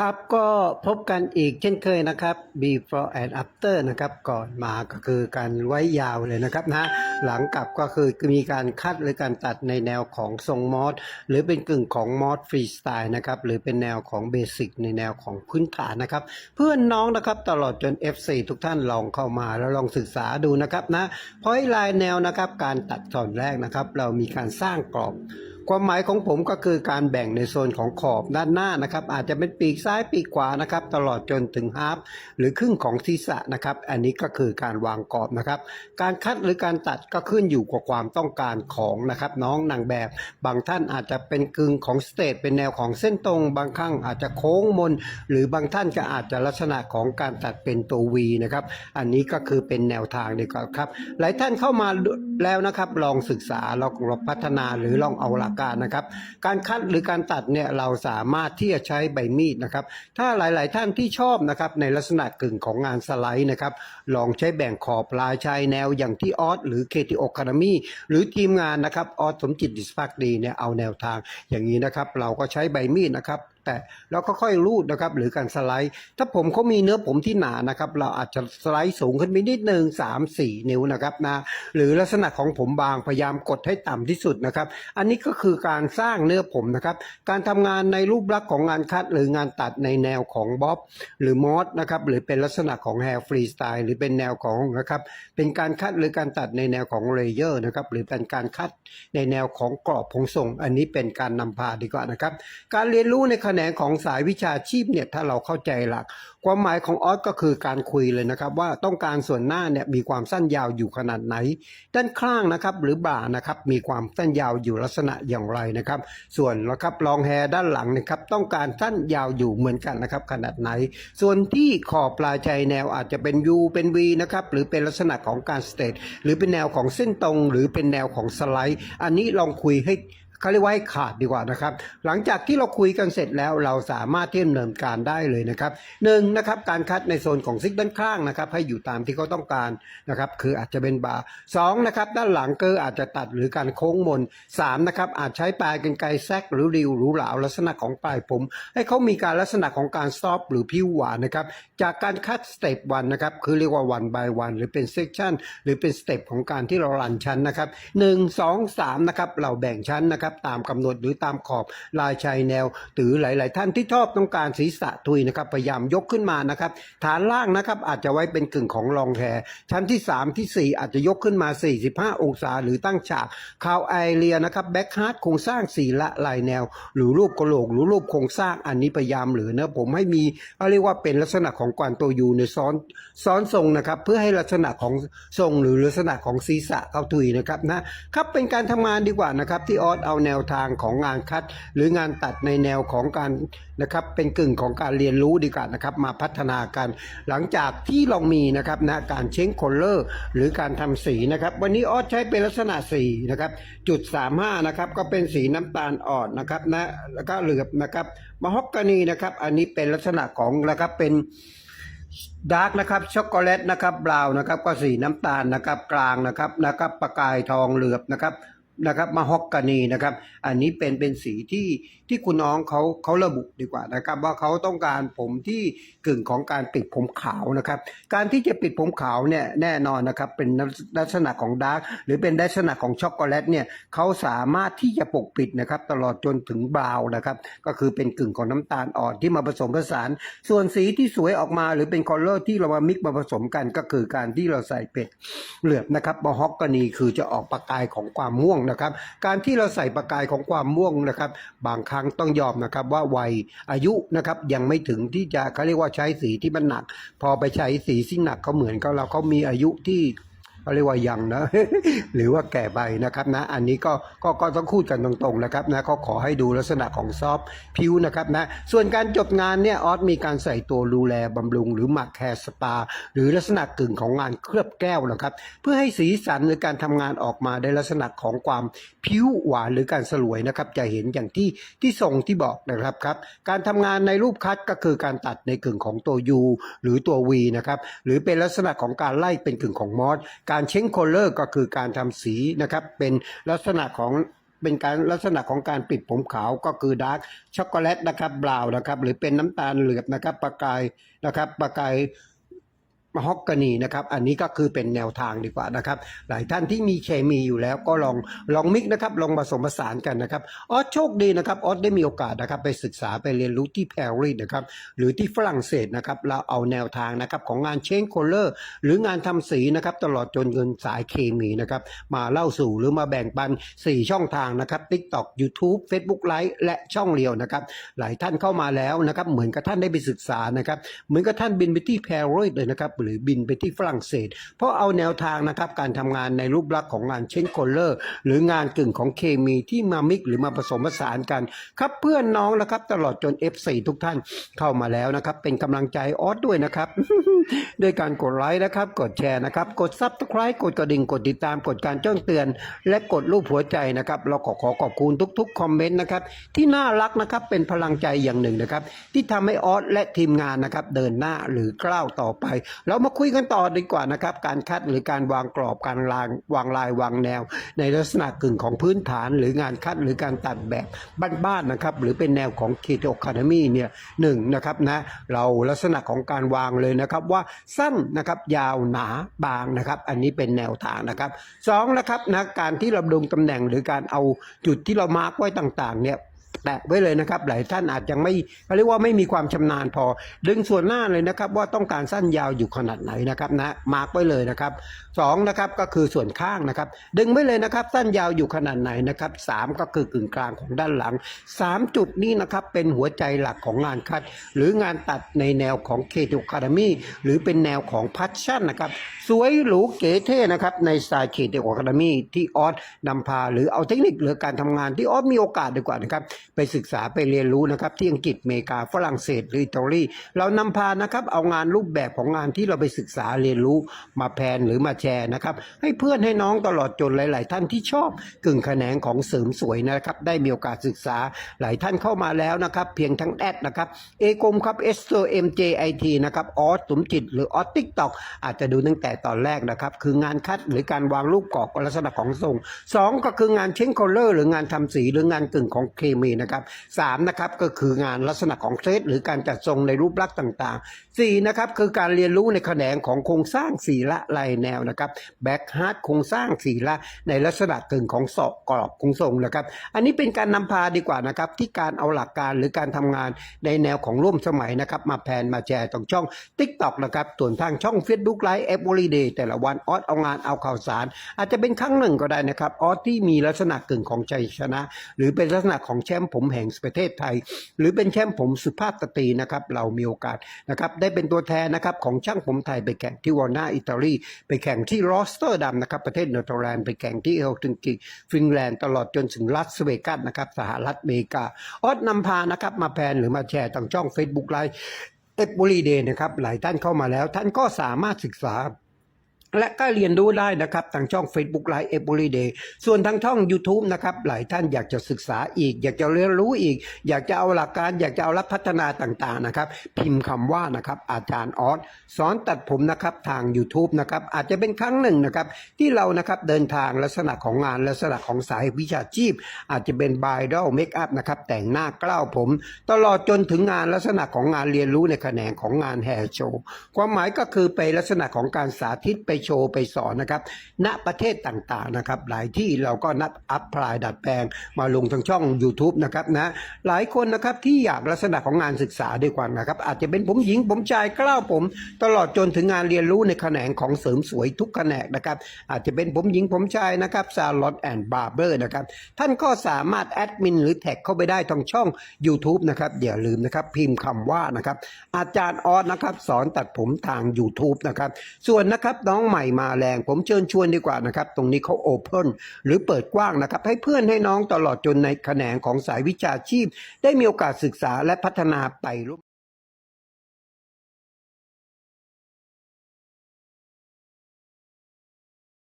ครับก็พบกันอีกเช่นเคยนะครับ before and after นะครับ ก่อนมาก็คือการไว้ยาวเลยนะครับนะหลังกลับก็คือมีการคัดหรือการตัดในแนวของทรงมอสหรือเป็นกึ่งของมอสฟรีสไตล์นะครับ หรือเป็นแนวของเบสิกในแนวของพื้นฐานนะครับ เพื่อนน้องนะครับตลอดจน F4 ทุกท่านลองเข้ามาแล้วลองศึกษาดูนะครับนะพราะลายแนวนะครับการตัดตอนแรกนะครับ เรามีการสร้างกรอบ ความหมายของผมก็คือการแบ่งในโซนของขอบด้านหน้านะครับ อาจจะเป็นปีกซ้ายปีกขวานะครับ ตลอดจนถึงฮาร์ฟหรือครึ่งของศีรษะนะครับ อันนี้ก็คือการวางกรอบนะครับ การคัดหรือการตัดก็ขึ้นอยู่กับความต้องการของนะครับ น้องนางแบบ บางท่านอาจจะเป็นกึ่งของสเตทเป็นแนวของเส้นตรง บางครั้งอาจจะโค้งมน หรือบางท่านก็อาจจะลักษณะของการตัดเป็นตัว V นะครับ อันนี้ก็คือเป็นแนวทางดีกว่าครับ หลายท่านเข้ามาแล้วนะครับ ลองศึกษาลองพัฒนาหรือลองเอาหลักการนะครับ การคัดหรือการตัดเนี่ยเราสามารถที่จะใช้ใบมีดนะครับ ถ้าหลาย ๆ ท่านที่ชอบนะครับในลักษณะกึ่งของงานสไลด์นะครับ ลองใช้แบ่งขอบลายชายแนวอย่างที่ออสหรือเคทีโอคารามีหรือทีมงานนะครับออสสมจิตดิสพักดีเนี่ยเอาแนวทางอย่างนี้นะครับ เราก็ใช้ใบมีดนะครับ แต่เราก็ค่อยรูดนะครับหรือการสไลด์ ถ้าผมเขามีเนื้อผมที่หนานะครับ เราอาจจะสไลด์สูงขึ้นไปนิดหนึ่ง3 4นิ้วนะครับนะหรือลักษณะของผมบางพยายามกดให้ต่ำที่สุดนะครับ อันนี้ก็คือการสร้างเนื้อผมนะครับ การทำงานในรูปลักษณ์ของงานคัดหรืองานตัดในแนวของบ๊อบหรือมอสนะครับหรือเป็นลักษณะของแฮร์ฟรีสไตล์หรือเป็นแนวของนะครับเป็นการคัดหรือการตัดในแนวของเลเยอร์นะครับหรือเป็นการคัดในแนวของกรอบพงทรง อันนี้เป็นการนำพาดีกว่านะครับ การเรียนรู้ในแขนงของสายวิชาชีพเนี่ยถ้าเราเข้าใจหลัก ความหมายของออสก็คือการคุยเลยนะครับ ว่าต้องการส่วนหน้าเนี่ยมีความสั้นยาวอยู่ขนาดไหน ด้านข้างนะครับหรือบ่านะครับมีความสั้นยาวอยู่ลักษณะอย่างไรนะครับ ส่วนนะครับรองแฮด้านหลังนะครับต้องการสั้นยาวอยู่เหมือนกันนะครับขนาดไหน ส่วนที่ขอบปลายชายแนวอาจจะเป็น U เป็น V นะครับหรือเป็นลักษณะของการสเตทหรือเป็นแนวของเส้นตรง หรือเป็นแนวของสไลด์ อันนี้ลองคุยให้ เขาเรียกว่าให้ขาดดีกว่านะครับ หลังจากที่เราคุยกันเสร็จแล้วเราสามารถที่จะดำเนินการได้เลยนะครับหนึ่งนะครับการคัดในโซนของซิกด้านข้างนะครับ ให้อยู่ตามที่เขาต้องการนะครับ คืออาจจะเป็นบาร์สองนะครับด้านหลังเกออาจจะตัดหรือการโค้งมนสามนะครับอาจใช้ปลายกันไกรแซกหรือริวหรือเหลาลักษณะของปลายผม ให้เขามีการลักษณะของการสต็อปหรือผิวหวานนะครับจากการคัดสเต็ปวันนะครับคือเรียกว่าวันบายวันหรือเป็นเซกชันหรือเป็นสเต็ปของการที่เรารันชั้นนะครับหนึ่งสองสามนะครับเราแบ่งชั้นนะครับตามกำหนดหรือตามขอบลายชายแนวหรือหลาย ๆ ท่านที่ชอบต้องการศีรษะทุยนะครับพยายามยกขึ้นมานะครับฐานล่างนะครับอาจจะไว้เป็นกึ่งของรองแฮร์ชั้นที่ 3ทีสี่ 4 อาจจะยกขึ้นมา 45 องศา หรือตั้งฉากคาวไอเรียนะครับแบ็คฮาร์ดโครงสร้างสีละลายแนว หรือรูปกระโหลกหรือรูปโครงสร้างอันนี้พยายามหรือนะผมให้มีเขาเรียกว่าเป็นลักษณะของกวนตัวยูในซ้อนซ้อนทรงนะครับเพื่อให้ลักษณะของทรงหรือลักษณะของศีรษะเขาทุยนะครับนะครับเป็นการทำงานดีกว่านะครับที่ออสเอาแนวทางของงานคัด หรืองานตัดในแนวของการนะครับเป็นกึ่งของการเรียนรู้ดีกว่านะครับมาพัฒนากัน หลังจากที่เรามีนะครับนะการเช้งโคลเลอร์ หรือการทำสีนะครับ วันนี้ออสใช้เป็นลักษณะสีนะครับจุด35นะครับก็เป็นสีน้ำตาลอ่อนนะครับนะแล้วก็เหลือบนะครับมะฮอกกานีนะครับ อันนี้เป็นลักษณะของนะครับเป็นดาร์กนะครับช็อกโกแลตนะครับบราวน์นะครับก็สีน้ำตาลนะครับกลางนะครับนะครับประกายทองเหลือบนะครับ นะครับมาฮอกกานีนะครับ อันนี้เป็นเป็นสีที่ที่คุณน้องเขาเขาระบุดีกว่านะครับ ว่าเขาต้องการผมที่กึ่งของการปิดผมขาวนะครับ การที่จะปิดผมขาวเนี่ยแน่นอนนะครับเป็นลักษณะของดาร์กหรือเป็นลักษณะของช็อกโกแลตเนี่ยเขาสามารถที่จะปกปิดนะครับ ตลอดจนถึงบราวนะครับ ก็คือเป็นกึ่งของน้ำตาลอ่อนที่มาผสมผสาน ส่วนสีที่สวยออกมาหรือเป็นคอลเลอร์ที่เรามามิกมาผสมกันก็คือการที่เราใส่เป็ดเหลือบนะครับมอฮอกกานีคือจะออกประกายของความม่วงนะครับ การที่เราใส่ประกายของความม่วงนะครับ บางครั้งต้องยอมนะครับว่าวัยอายุนะครับยังไม่ถึงที่จะเขาเรียกว่าใช้สีที่มันหนัก พอไปใช้สีที่หนักเขาเหมือนกับเราเขามีอายุที่ เขาเรียกว่ายังนะ หรือว่าแก่ใบนะครับนะ อันนี้ก็ก็ก็ต้องพูดกันตรงๆนะครับนะก็ขอให้ดูลักษณะของซอฟต์ผิวนะครับนะ ส่วนการจบงานเนี่ยออสมีการใส่ตัวดูแลบำรุง หรือหมักแคร์สปา หรือลักษณะกึ่งของงานเคลือบแก้วนะครับ เพื่อให้สีสันหรือการทำงานออกมาได้ลักษณะของความผิวหวานหรือการสลวยนะครับ จะเห็นอย่างที่ที่ทรงที่บอกนะครับครับ การทำงานในรูปคัดก็คือการตัดในกึ่งของตัว U หรือตัว V นะครับ หรือเป็นลักษณะของการไล่เป็นกึ่งของมอสการเช้งโคลเลอร์ก็คือการทำสีนะครับ เป็นลักษณะของเป็นการลักษณะของการปิดผมขาวก็คือดาร์กช็อกโกแลตนะครับบราวน์นะครับ หรือเป็นน้ำตาลเหลือบนะครับ ประกายนะครับ ประกาย ฮอกกานีนะครับอันนี้ก็คือเป็นแนวทางดีกว่านะครับ หลายท่านที่มีเคมีอยู่แล้วก็ลองลองมิกนะครับลองผสมผสานกันนะครับออสโชคดีนะครับออสได้มีโอกาสนะครับไปศึกษาไปเรียนรู้ที่ปารีสนะครับหรือที่ฝรั่งเศสนะครับเราเอาแนวทางนะครับของงานเชนโคลเลอร์หรืองานทำสีนะครับตลอดจนเงินสายเคมีนะครับมาเล่าสู่หรือมาแบ่งปัน 4 ช่องทางนะครับ TikTok YouTube Facebook Live และช่องเรียวนะครับหลายท่านเข้ามาแล้วนะครับเหมือนกับท่านได้ไปศึกษานะครับเหมือนกับท่านบินไปที่ปารีสเลยนะครับหรือบินไปที่ฝรั่งเศส เพราะเอาแนวทางนะครับการทำงานในรูปลักษณ์ของงานเชนโคลเลอร์ หรืองานกึ่งของเคมีที่มามิกหรือมาผสมผสานกัน ครับเพื่อนน้องนะครับตลอดจน F4 ทุกท่านเข้ามาแล้วนะครับเป็นกำลังใจออสด้วยนะครับด้วยการกดไลค์นะครับกดแชร์นะครับกดซับสไคร b e กดกระดิ่งกดติดตามกดการแจ้งเตือน และกดรูปหัวใจนะครับเราขอขอขอบคุณทุกๆคอมเมนต์นะครับที่น่ารักนะครับเป็นพลังใจอย่างหนึ่งนะครับที่ทำให้ออสและทีมงานนะครับเดินหน้าหรือก้าวต่อไปแล้วเรามาคุยกันต่อดีกว่านะครับ การคัดหรือการวางกรอบการลางวางลายวางแนว ในลักษณะกึ่งของพื้นฐานหรืองานคัดหรือการตัดแบบบ้านๆนะครับ หรือเป็นแนวของ k ี t o a ค a d e m y เนี่ยหนึ่งนะครับนะเราลักษณะของการวางเลยนะครับว่าสั้นนะครับยาวหนาบางนะครับ อันนี้เป็นแนวทางนะครับสองนะครับนะการที่เราลงตำแหน่งหรือการเอาจุดที่เรามาร์กไว้ต่างๆเนี่ย แตะไว้เลยนะครับ หลายท่านอาจจะไม่เขาเรียกว่าไม่มีความชำนาญพอ ดึงส่วนหน้าเลยนะครับ ว่าต้องการสั้นยาวอยู่ขนาดไหนนะครับนะมาร์กไว้เลยนะครับสองนะครับก็คือส่วนข้างนะครับ ดึงไว้เลยนะครับ สั้นยาวอยู่ขนาดไหนนะครับสามก็คือกึ่งกลางของด้านหลังสามจุดนี้นะครับเป็นหัวใจหลักของงานคัด หรืองานตัดในแนวของเคทูคา a มีหรือเป็นแนวของพัชชั่นนะครับสวยหรูเก๋เท่นะครับในสไตล์เคทูคา a มีที่ออสนำพา หรือเอาเทคนิคหรือการทำงานที่ออสมีโอกาสดีกว่านะครับไปศึกษาไปเรียนรู้นะครับที่อังกฤษอเมริกาฝรั่งเศสหรืออิตาลีเรานำพานะครับเอางานรูปแบบของงานที่เราไปศึกษาเรียนรู้มาแพนหรือมาแชร์นะครับให้เพื่อนให้น้องตลอดจนหลาย ๆ ท่านที่ชอบกึ่งแขนงของเสริมสวยนะครับได้มีโอกาสศึกษาหลายท่านเข้ามาแล้วนะครับเพียงทั้งแอดนะครับเอกมครับ s o m j i t นะครับออสสมจิต หรือออสทิกตอกอาจจะดูตั้งแต่ตอนแรกนะครับคืองานคัดหรือการวางรูปกรอบลักษณะของทรงสองก็คืองานเช้งคอลเลอร์หรืองานทำสีหรืองานกึ่งของเคมีนะครับสามนะครับก็คืองานลักษณะของเซตหรือการจัดทรงในรูปลักษณ์ต่างๆสี่นะครับคือการเรียนรู้ในแขนงของโครงสร้างสีละลายแนวนะครับแบ็กฮาร์ดโครงสร้างสีละในลักษณะกึ่งของศอกกรอบโครงทรงนะครับ อันนี้เป็นการนำพาดีกว่านะครับที่การเอาหลักการหรือการทำงานในแนวของร่วมสมัยนะครับมาแพนมาแชร์ตรงช่อง TikTok นะครับส่วนทางช่อง Facebook Live Every Day แต่ละวันออสเอางานเอาข่าวสาร อาจจะเป็นครั้งหนึ่งก็ได้นะครับออสที่มีลักษณะกึ่งของชัยชนะ หรือเป็นลักษณะของแชมป์ผมแห่งประเทศไทย หรือเป็นแชมป์ผมสุภาพสตรีนะครับเรามีโอกาสนะครับได้เป็นตัวแทนนะครับของช่างผมไทยไปแข่งที่วอร์นาอิตาลีไปแข่งที่รอสเตอร์ดัมนะครับประเทศเนเธอร์แลนด์ไปแข่งที่เฮลซิงกิฟินแลนด์ตลอดจนถึงรัสเวกัสนะครับสหรัฐอเมริกาออสนำพานะครับมาแพลนหรือมาแชร์ทางช่อง Facebook Live เอฟบุรีเดย์นะครับหลายท่านเข้ามาแล้ว ท่านก็สามารถศึกษา และก็เรียนรู้ได้นะครับทางช่อง Facebook Live Every Day ส่วนทางช่อง YouTube นะครับหลายท่านอยากจะศึกษาอีก อยากจะเรียนรู้อีก อยากจะเอาหลักการ อยากจะเอารับพัฒนาต่างๆนะครับ พิมพ์คำว่านะครับอาจารย์ออสสอนตัดผมนะครับทาง YouTube นะครับอาจจะเป็นครั้งหนึ่งนะครับที่เรานะครับเดินทางลักษณะของงานลักษณะของสายวิชาชีพ อาจจะเป็นบ r ด d ลเมคอัพนะครับแต่งหน้ากล้าวผม ตลอดจนถึงงานลักษณะของงานเรียนรู้ในแขนงของงานแฮร์โชว์ความหมายก็คือไปลักษณะของการสาธิตไปโชว์ไปสอนนะครับ ณประเทศต่างๆนะครับ หลายที่เราก็นับอัพพลายดัดแปลง มาลงทางช่อง YouTube นะครับนะหลายคนนะครับที่อยากลักษณะของงานศึกษาด้วยกันนะครับ อาจจะเป็นผมหญิงผมชายกล้าวผม ตลอดจนถึงงานเรียนรู้ในแขนงของเสริมสวยทุกแขนงนะครับ อาจจะเป็นผมหญิงผมชายนะครับซาลอนแอนด์บาร์เบอร์นะครับท่านก็สามารถแอดมินหรือแท็กเข้าไปได้ทางช่อง YouTube นะครับอย่าลืมนะครับพิมพ์คำว่านะครับอาจารย์ออสนะครับสอนตัดผมทาง YouTube นะครับส่วนนะครับน้องใหม่มาแรง ผมเชิญชวนดีกว่านะครับ ตรงนี้เขาโอเพนหรือเปิดกว้างนะครับ ให้เพื่อนให้น้องตลอดจนในแขนงของสายวิชาชีพ ได้มีโอกาสศึกษาและพัฒนาไปร่วม